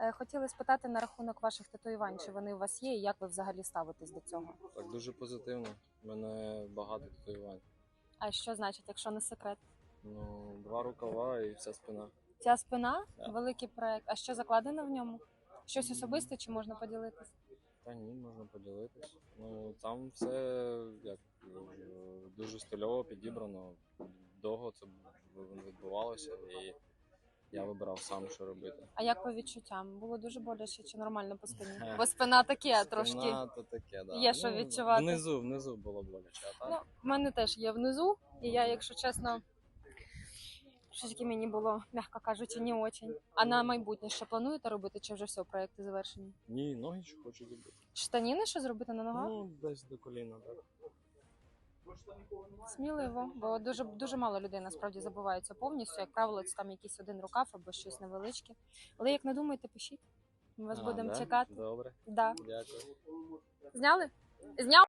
Е, Хотіли спитати на рахунок ваших татуювань, чи вони у вас є, і як ви взагалі ставитесь до цього? Так дуже позитивно. У мене багато татуювань. А що значить, якщо не секрет? Ну, два рукава і вся спина. Ця спина Так. великий проект. А що закладено в ньому? Щось особисте чи можна поділитись? Та ні, можна поділитись. Ну там все як дуже стильово підібрано. Довго це відбувалося, і я вибирав сам, що робити. А як по відчуттям? Було дуже боляче чи нормально по спині? Бо спина таке трошки. Спина, то таке, да. Є що Ну, відчувати. Внизу, внизу було боляче, а Ну, так. в мене теж є внизу, і я, якщо чесно, щось таке мені було, м'яко кажучи, не очень. А на майбутнє ще плануєте робити, чи вже все, проекти завершені? Ні, ноги ще хочу зробити. Штаніни ще зробити на ногах? Ну, десь до коліна, так. Сміливо, бо дуже дуже мало людей насправді забуваються повністю. Як правило, це там якийсь один рукав або щось невеличке. Але як не думаєте, пишіть. Ми вас А, будемо да? чекати. Добре, Да. дякую. Зняли? Зняв?